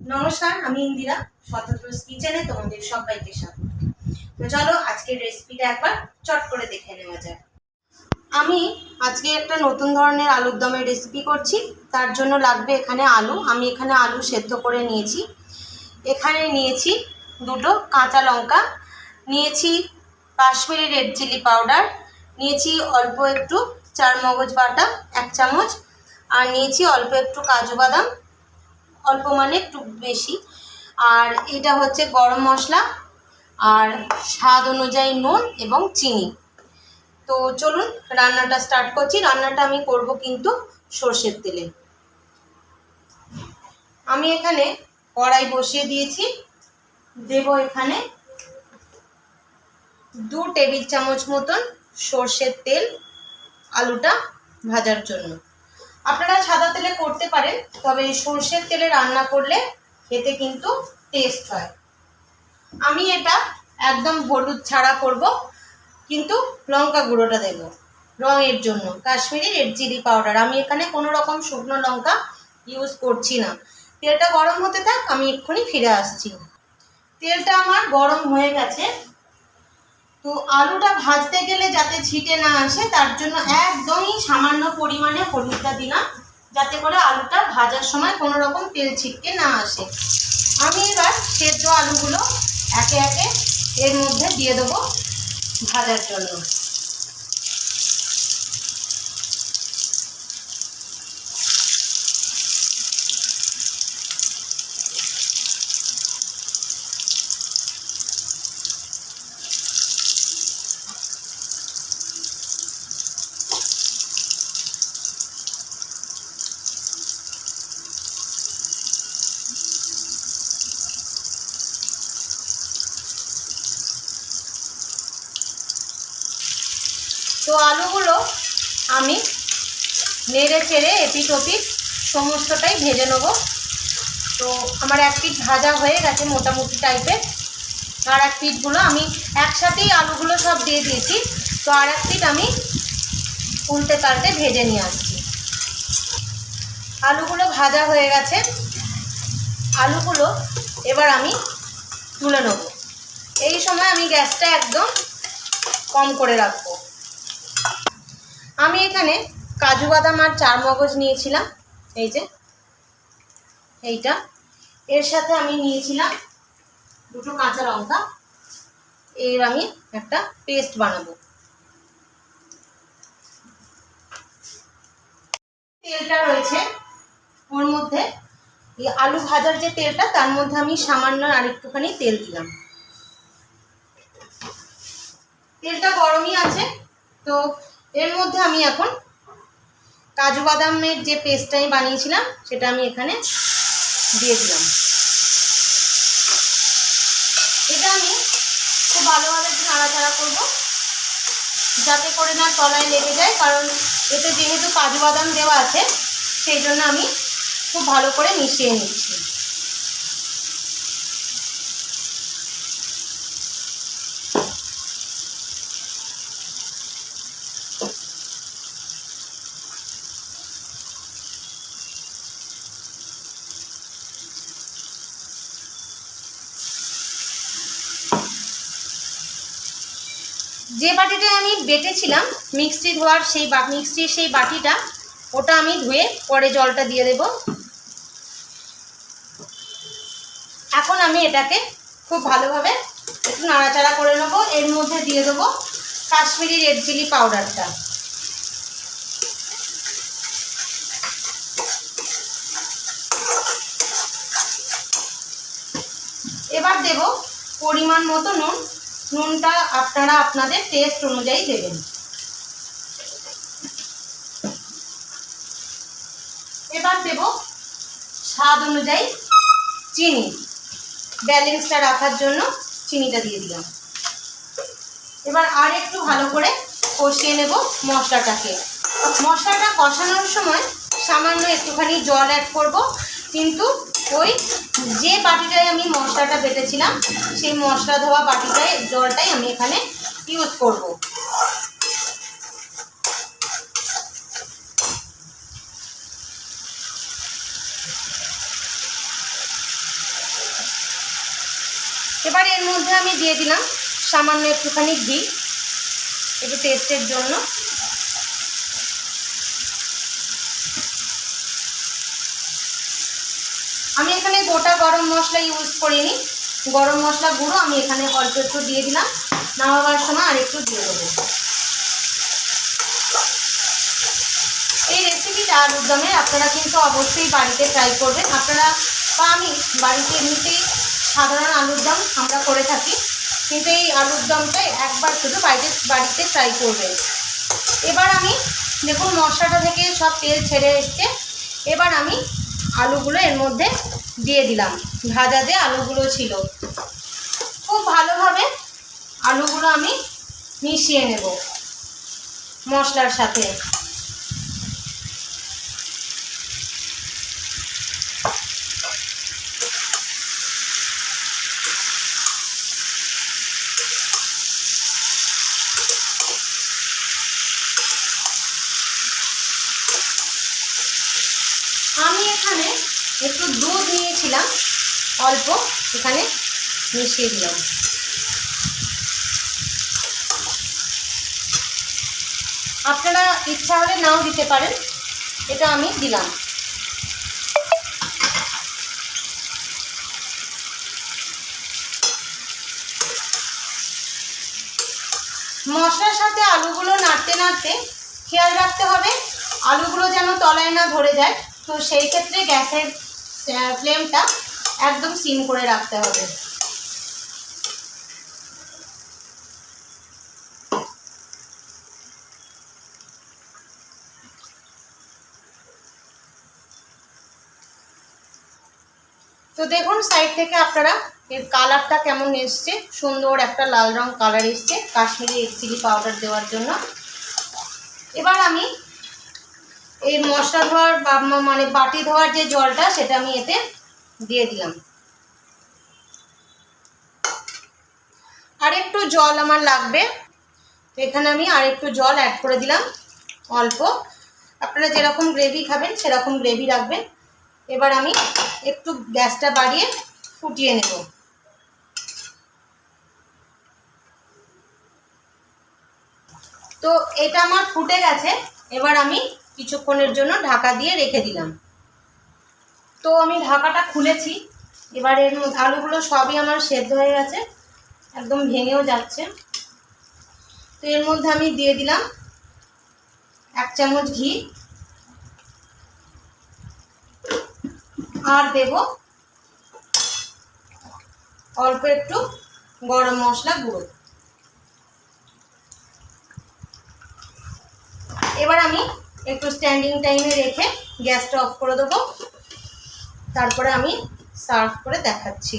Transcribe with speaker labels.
Speaker 1: নমস্কার, আমি ইন্দিরা শতদ্রস কিচেনে তোমাদের সবাইকে স্বাগত। তো চলো আজকের রেসিপিটা একবার চট করে দেখে নেওয়া যাক। আমি আজকে একটা নতুন ধরনের আলুর দমের রেসিপি করছি। তার জন্য লাগবে এখানে আলু। আমি এখানে আলু সেদ্ধ করে নিয়েছি। এখানে নিয়েছি দুটো কাঁচা লঙ্কা, নিয়েছি কাশ্মীরি রেড চিলি পাউডার নিয়েছি অল্প একটু চার মগজ বাটা, এক চামচ, আর নিয়েছি অল্প একটু কাজু বাদাম অল্প মানে একটু বেশি। আর এটা হচ্ছে গরম মশলা আর স্বাদ অনুযায়ী নুন এবং চিনি। তো চলুন রান্নাটা স্টার্ট করছি। রান্নাটা আমি করব কিন্তু সর্ষের তেলে। আমি এখানে কড়াই বসিয়ে দিয়েছি। দেব এখানে দু টেবিল চামচ মতন সর্ষের তেল আলুটা ভাজার জন্য। আপনারা সাদা তেলে করতে পারেন, তবে সর্ষের তেলে রান্না করলে খেতে কিন্তু টেস্ট হয়। আমি এটা একদম হলুদ ছাড়া করব, কিন্তু লঙ্কা গুঁড়োটা দেব রঙের জন্য। কাশ্মীরি রেড চিলি পাউডার আমি এখানে কোনো রকম শুকনো লঙ্কা ইউজ করছি না। তেলটা গরম হতে থাক, আমি এক্ষুনি ফিরে আসছি। তেলটা আমার গরম হয়ে গেছে। তো আলুটা ভাজতে গেলে যাতে ছিটে না আসে, তার জন্য একদমই সামান্য পরিমাণে হলুদটা দিলাম, যাতে করে আলুটা ভাজার সময় কোনো রকম তেল ছিটকে না আসে। আমি এবার সেদ্ধ আলুগুলো একে একে এর মধ্যে দিয়ে দেবো ভাজার জন্য। তো আলুগুলো আমি নেড়ে চেড়ে এপিট ওপিট সমস্তটাই ভেজে নেব। তো আমার এক পিঠ ভাজা হয়ে গেছে মোটামুটি টাইপের আর এক পিঠগুলো আমি একসাথেই আলুগুলো সব দিয়ে দিয়েছি। তো আর এক পিঠ আমি উল্টে পাল্টে ভেজে নিয়ে আসছি। আলুগুলো ভাজা হয়ে গেছে। আলুগুলো এবার আমি তুলে নেব। এই সময় আমি গ্যাসটা একদম কম করে রাখব। আমি এখানে কাজু বাদাম আর চার মগজ নিয়েছিলাম, এই যে, এইটা। এর সাথে আমি নিয়েছিলাম দুটো কাঁচা লঙ্কা। এর আমি একটা পেস্ট বানাবো। তেলটা রয়েছে ওর মধ্যে। এই আলু ভাজার যে তেলটা, তার মধ্যে আমি সামান্য আর একটুখানি তেল দিলাম। তেলটা গরমই আছে, তো এর মধ্যে আমি এখন কাজু বাদামের যে পেস্টটা আমি বানিয়েছিলাম, সেটা আমি এখানে দিয়ে দিলাম। এটা আমি খুব ভালোভাবে নাড়াচাড়া করব, যাতে করে না তলায় লেগে যায়, কারণ এতে যেহেতু কাজু বাদাম দেওয়া আছে, সেই জন্য আমি খুব ভালো করে মিশিয়ে নিচ্ছি। যে বাটিটা আমি বেটেছিলাম মিক্সি ধোয়ার সেই মিক্সির সেই বাটিটা, ওটা আমি ধুয়ে পরে জলটা দিয়ে দেব। এখন আমি এটাকে খুব ভালোভাবে একটু নাড়াচাড়া করে নেব। এর মধ্যে দিয়ে দেবো কাশ্মীরি রেড চিলি পাউডারটা। এবার দেব পরিমাণ মতো নুন। নুনটা আপনারা আপনাদের টেস্ট অনুযায়ী দেবেন। এবার দেব স্বাদ অনুযায়ী চিনি। ব্যালেন্সটা রাখার জন্য চিনিটা দিয়ে দিলাম। এবার আর একটু ভালো করে কষিয়ে নেব মশলাটাকে। মশলাটা কষানোর সময় সামান্য একটুখানি জল অ্যাড করব, কিন্তু ওই যে বাটিটায় আমি মশলাটা বেটেছিলাম, সেই মশলা ধোয়া বাটিটায়, জলটাই আমি এখানে ইউজ করব। এবার এর মধ্যে আমি দিয়ে দিলাম সামান্য একটুখানি ঘি, একটু টেস্টের জন্য। আমি এখানে গোটা গরম মশলা ইউজ করিনি। গরম মশলা গুঁড়ো আমি এখানে অল্প একটু দিয়ে দিলাম। নামাবার সময় আর একটু দিয়ে দেবো। এই রেসিপিটা আলুর দমে আপনারা কিন্তু অবশ্যই বাড়িতে ট্রাই করবেন। আপনারা বা আমি বাড়িতে এমনিতেই সাধারণ আলুর দম আমরা করে থাকি। কিন্তু এই আলুর দমটা একবার শুধু বাড়িতে বাড়িতে ট্রাই করবেন। এবার আমি দেখুন মশলাটা থেকে সব তেল ছেড়ে এসছে। এবার আমি আলুগুলো এর মধ্যে দিয়ে দিলাম। ভাজা যে আলুগুলো ছিল। খুব ভালোভাবে আলুগুলো আমি মিশিয়ে নেব মশলার সাথে আমি এখানে একটু দুধ নিয়েছিলাম, অল্প এখানে মিশিয়ে দিলাম। আপনারা ইচ্ছা হলে নাও দিতে পারেন, এটা আমি দিলাম। মশলার সাথে আলুগুলো নাড়তে নাড়তে খেয়াল রাখতে হবে, আলুগুলো যেন তলায় না ধরে যায়, তো সেই ক্ষেত্রে গ্যাসের ফ্লেমটা একদম সিম করে রাখতে হবে। তো দেখুন সাইড থেকে আপনারা এর কালারটা কেমন এসছে? সুন্দর একটা লাল রং কালার এসছে, কাশ্মীরি চিলি পাউডার দেওয়ার জন্য। এবার আমি এই মশলা ধোয়ার মানে বাটি ধোয়ার যে জলটা, সেটা আমি এতে দিয়ে দিলাম। আর একটু জল আমার লাগবে। এখানে আমি আর একটু জল অ্যাড করে দিলাম, অল্প। আপনারা যেরকম গ্রেভি খাবেন, সেরকম গ্রেভি রাখবেন। এবার আমি একটু গ্যাসটা বাড়িয়ে ফুটিয়ে নেব। তো এটা আমার ফুটে গেছে। এবার আমি কিছুক্ষণের জন্য ঢাকা দিয়ে রেখে দিলাম। তো আমি ঢাকাটা খুলেছি। এবার এর মধ্যে আলুগুলো সবই আমার সেদ্ধ হয়ে গেছে, একদম ভেঙেও যাচ্ছে। তো এর মধ্যে আমি দিয়ে দিলাম এক চামচ ঘি। আর দেব অল্প একটু গরম মশলা গুঁড়ো। এবার আমি একটু স্ট্যান্ডিং টাইমে রেখে গ্যাসটা অফ করে দেবো। তারপরে আমি সার্ভ করে দেখাচ্ছি।